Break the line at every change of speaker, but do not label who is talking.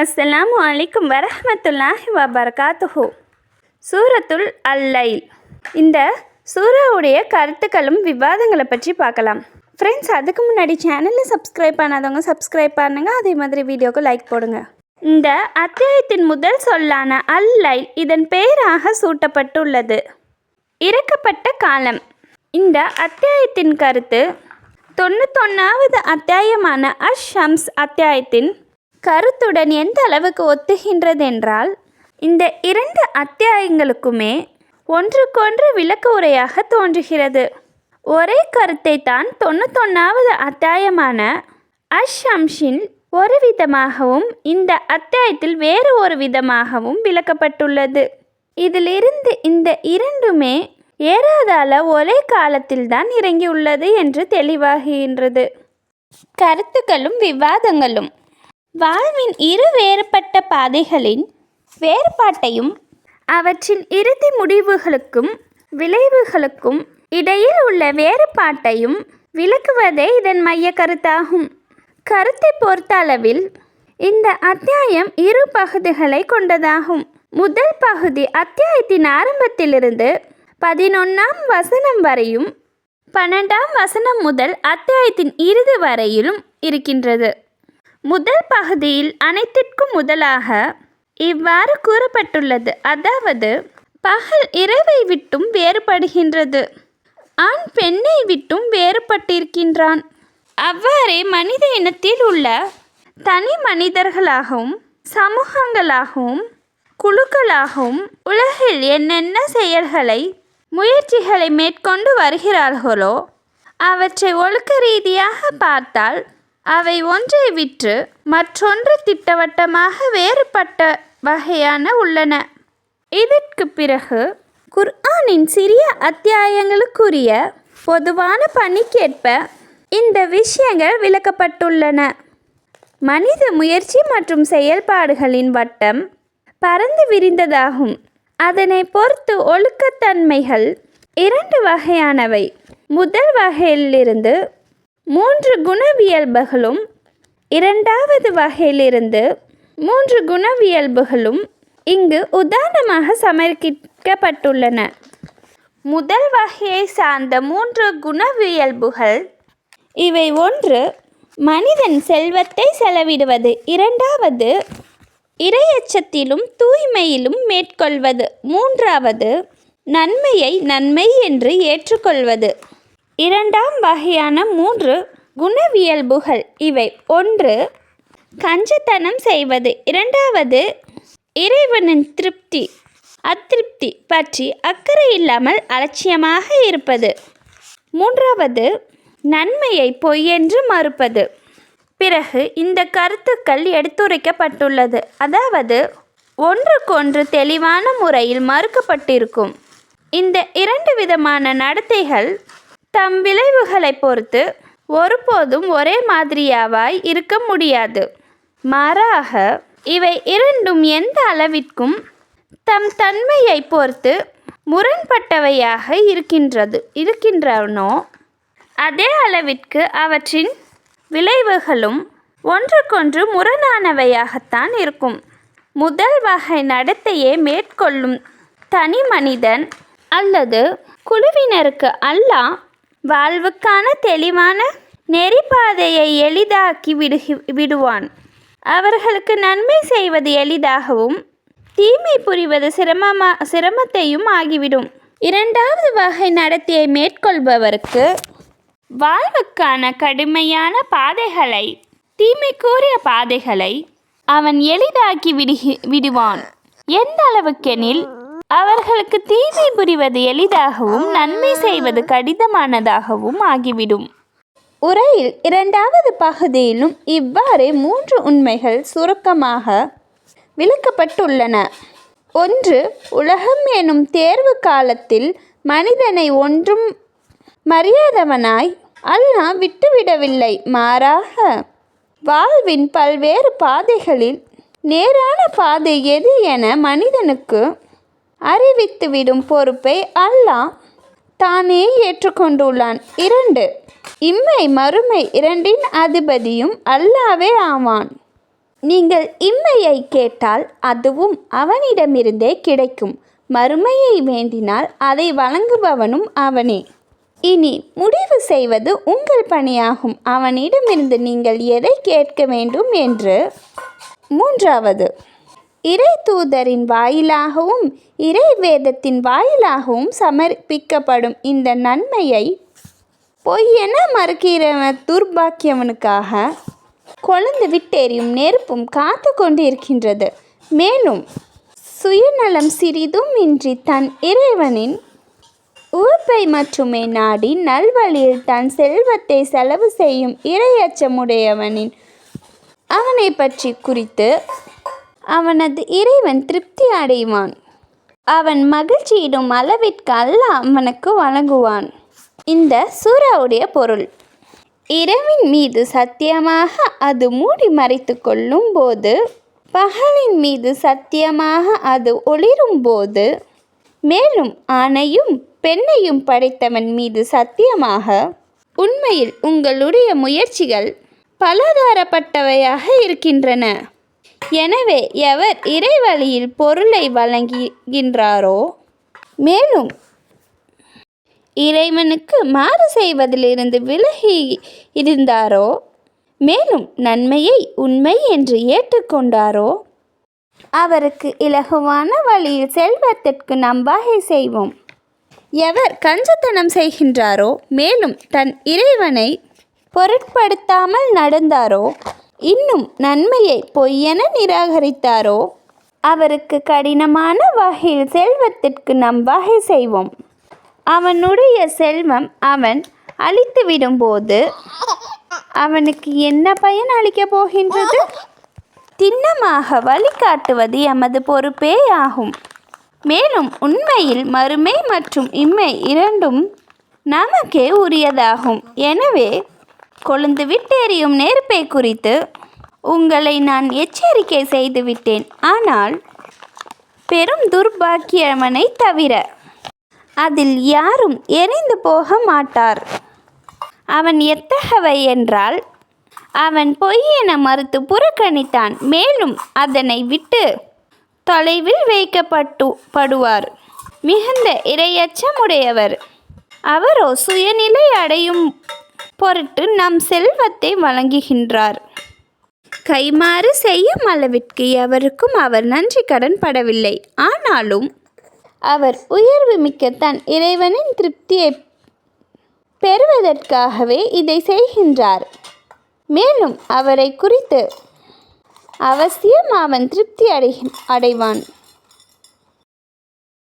அஸ்ஸலாமு அலைக்கும் வரஹமத்துல்லாஹி வபர்காத்துஹு. சூரத்துல் அல்லைல். இந்த சூராவுடைய கருத்துக்களும் விவாதங்களை பற்றி பார்க்கலாம். ஃப்ரெண்ட்ஸ் அதுக்கு முன்னாடி சேனலில் சப்ஸ்கிரைப் பண்ணாதவங்க சப்ஸ்கிரைப் பண்ணுங்க. அதே மாதிரி வீடியோக்கு லைக் போடுங்க. இந்த அத்தியாயத்தின் முதல் சொல்லான அல்லைல் இதன் பெயராக சூட்டப்பட்டுள்ளது. இறக்கப்பட்ட காலம். இந்த அத்தியாயத்தின் கருத்து தொண்ணூத்தொன்னாவது அத்தியாயமான அஷ் ஷம்ஸ் அத்தியாயத்தின் கருத்துடன் எந்த அளவுக்கு ஒத்துகின்றதென்றால் இந்த இரண்டு அத்தியாயங்களுக்குமே ஒன்றுக்கொன்று விளக்க உரையாக தோன்றுகிறது. ஒரே கருத்தை தான் தொண்ணூத்தொன்னாவது அத்தியாயமான அஷ் அம்ஷின் ஒரு விதமாகவும் இந்த அத்தியாயத்தில் வேறு ஒரு விதமாகவும் விளக்கப்பட்டுள்ளது. இதிலிருந்து இந்த இரண்டுமே ஏறாதால ஒரே காலத்தில்தான் இறங்கியுள்ளது என்று தெளிவாகின்றது கருத்துக்களும் விவாதங்களும் வாழ்வின் இரு வேறுபட்ட பாதைகளின் வேறுபாட்டையும் அவற்றின் இறுதி முடிவுகளுக்கும் விளைவுகளுக்கும் இடையில் உள்ள வேறுபாட்டையும் விளக்குவதே இதன் மைய கருத்தாகும். கருத்தை பொறுத்தளவில் இந்த அத்தியாயம் இரு பகுதிகளை கொண்டதாகும். முதல் பகுதி அத்தியாயத்தின் ஆரம்பத்திலிருந்து பதினொன்றாம் வசனம் வரையும் பன்னெண்டாம் வசனம் முதல் அத்தியாயத்தின் இறுதி வரையிலும் இருக்கின்றது. முதல் பகுதியில் அனைத்திற்கும் முதலாக இவ்வாறு கூறப்பட்டுள்ளது. அதாவது பகல் இரவை விட்டும் வேறுபடுகின்றது. ஆண் பெண்ணை விட்டும் வேறுபட்டிருக்கின்றான். அவ்வாறே மனித இனத்தில் உள்ள தனி மனிதர்களாகவும் சமூகங்களாகவும் குழுக்களாகவும் உலகில் என்னென்ன செயல்களை முயற்சிகளை மேற்கொண்டு வருகிறார்களோ அவற்றை ஒழுக்க ரீதியாக பார்த்தால் அவை ஒன்றை விற்று மற்றொன்று திட்டவட்டமாக வேறுபட்ட வகையான உள்ளன. இதற்கு பிறகு குர்ஆனின் சிறிய அத்தியாயங்களுக்குரிய பொதுவான பணிக்கேற்ப இந்த விஷயங்கள் விளக்கப்பட்டுள்ளன. மனித முயற்சி மற்றும் செயல்பாடுகளின் வட்டம் பறந்து விரிந்ததாகும். அதனை பொறுத்து ஒழுக்கத்தன்மைகள் இரண்டு வகையானவை. முதல் வகையிலிருந்து மூன்று குணவியல்புகளும் இரண்டாவது வகையிலிருந்து மூன்று குணவியல்புகளும் இங்கு உதாரணமாக சமர்ப்பிக்கப்பட்டுள்ளன. முதல் வகையை சார்ந்த மூன்று குணவியல்புகள் இவை ஒன்று மனிதன் செல்வத்தை செலவிடுவது. இரண்டாவது இரையச்சத்திலும் தூய்மையிலும் மேற்கொள்வது. மூன்றாவது நன்மையை நன்மை என்று ஏற்றுக்கொள்வது. இரண்டாம் வகையான மூன்று குணவியல்புகள். இவை ஒன்று கஞ்சத்தனம் செய்வது. இரண்டாவது இறைவனின் திருப்தி. அதிருப்தி பற்றி அக்கறை இல்லாமல் அலட்சியமாக இருப்பது. மூன்றாவது நன்மையை பொய்யென்று மறுப்பது. பிறகு இந்த கருத்துக்கள் எடுத்துரைக்கப்பட்டுள்ளது. அதாவது ஒன்றுக்கொன்று தெளிவான முறையில் மறுக்கப்பட்டிருக்கும். இந்த இரண்டு விதமான நடத்தைகள் தம் விளைவுகளை பொறுத்து ஒருபோதும் ஒரே மாதிரியாவாய் இருக்க முடியாது. மாறாக இவை இரண்டும் எந்த அளவிற்கும் தம் தன்மையை பொறுத்து முரண்பட்டவையாக இருக்கின்றது இருக்கின்றனோ அதே அளவிற்கு அவற்றின் விளைவுகளும் ஒன்றுக்கொன்று முரணானவையாகத்தான் இருக்கும். முதல் வகை நடத்தையை மேற்கொள்ளும் தனி மனிதன் அல்லது குழுவினருக்கு அல்லாஹ் வாழ்வுக்கான தெளிவான நெறிப்பாதையை எளிதாக்கி விடுகி விடுவான். அவர்களுக்கு நன்மை செய்வது எளிதாகவும் தீமை புரிவது சிரமமா சிரமத்தையும் ஆகிவிடும். இரண்டாவது வகை நடத்தையை மேற்கொள்பவருக்கு வாழ்வுக்கான கடுமையான பாதைகளை தீமைக்குரிய பாதைகளை அவன் எளிதாக்கி விடுகி விடுவான். எந்த அளவுக்கெனில் அவர்களுக்கு தீமை புரிவது எளிதாகவும் நன்மை செய்வது கடினமானதாகவும் ஆகிவிடும். உரையில் இரண்டாவது பகுதியிலும் இவ்வாறு மூன்று உண்மைகள் சுருக்கமாக விளக்கப்பட்டுள்ளன. ஒன்று உலகம் எனும் தேர்வு காலத்தில் மனிதனை ஒன்றும் மரியாதவனாய் அல்லா விட்டுவிடவில்லை. மாறாக வாழ்வின் பல்வேறு பாதைகளில் நேரான பாதை எது என மனிதனுக்கு அறிவித்துவிடும் பொறுப்பை அல்லாஹ் தானே ஏற்றுக்கொண்டுள்ளான். இரண்டு இம்மை மறுமை இரண்டின் அதிபதியும் அல்லாவே ஆவான். நீங்கள் இம்மையை கேட்டால் அதுவும் அவனிடமிருந்தே கிடைக்கும். மறுமையை வேண்டினால் அதை வழங்குபவனும் அவனே. இனி முடிவு செய்வது உங்கள் பணியாகும். அவனிடமிருந்து நீங்கள் எதை கேட்க வேண்டும் என்று. மூன்றாவது இறை தூதரின் வாயிலாகவும் இறை வேதத்தின் வாயிலாகவும் சமர்ப்பிக்கப்படும் இந்த நன்மையை பொய்யென மறுக்கிறவன் துர்பாக்கியவனுக்காக கொழுந்து விட்டெறியும் நெருப்பும் காத்து கொண்டிருக்கின்றது. மேலும் சுயநலம் சிறிதும் இன்றி தன் இறைவனின் உவப்பை மட்டுமே நாடி நல்வழியில் தன் செல்வத்தை செலவு செய்யும் இரையச்சமுடையவனின் அவனை பற்றி குறித்து அவனது இறைவன் திருப்தி அடைவான். அவன் மகிழ்ச்சியிடும் அளவிற்கு அல்ல அவனுக்கு வழங்குவான் இந்த சூறாவுடைய பொருள். இரவின் மீது சத்தியமாக அது மூடி மறைத்து கொள்ளும் போது பகலின் மீது சத்தியமாக அது ஒளிரும் போது மேலும் ஆணையும் பெண்ணையும் படைத்தவன் மீது சத்தியமாக உண்மையில் உங்களுடைய முயற்சிகள் பலதாரப்பட்டவையாக இருக்கின்றன. எனவே எவர் இறைவழியில் பொருளை வழங்குகின்றாரோ? மேலும் இறைவனுக்கு மாறு செய்வதிலிருந்து விலகி இருந்தாரோ? மேலும் நன்மையை உண்மை என்று ஏற்றுக்கொண்டாரோ? அவருக்கு இலகுவான வழியில் செல்வத்திற்கு நம்பாகை செய்வோம். எவர் கஞ்சத்தனம் செய்கின்றாரோ? மேலும் தன் இறைவனை பொருட்படுத்தாமல் நடந்தாரோ? இன்னும் நன்மையை பொய்யென நிராகரித்தாரோ? அவருக்கு கடினமான வகையில் செல்வத்திற்கு நாம் வகை செய்வோம். அவனுடைய செல்வம் அவன் அழித்து விடும்போது அவனுக்கு என்ன பயன் அளிக்கப் போகின்றது? திண்ணமாக வழிகாட்டுவது எமது பொறுப்பே ஆகும். மேலும் உண்மையில் மறுமை மற்றும் இம்மை இரண்டும் நமக்கே உரியதாகும். எனவே கொழுந்து விட்டேறியும் நெருப்பை குறித்து உங்களை நான் எச்சரிக்கை செய்துவிட்டேன் ஆனால் பெரும் துர்பாக்கியவனை தவிர அதில் யாரும் எரிந்து போக மாட்டார். அவன் எத்தகவை என்றால் அவன் பொய் என மறுத்து புறக்கணித்தான். மேலும் அதனை விட்டு தொலைவில் வைக்கப்பட்டு படுவார். மிகுந்த இரையச்சமுடையவர். அவரோ சுயநிலை அடையும் பொருட்டு நம் செல்வத்தை வழங்குகின்றார். கைமாறு செய்யும் அளவிற்கு எவருக்கும் அவர் நன்றி கடன் படவில்லை. ஆனாலும் அவர் உயர்வு மிக்க தன் இறைவனின் திருப்தியை பெறுவதற்காகவே இதை செய்கின்றார். மேலும் அவரை குறித்து அவசியம் அவன் திருப்தி அடை அடைவான்.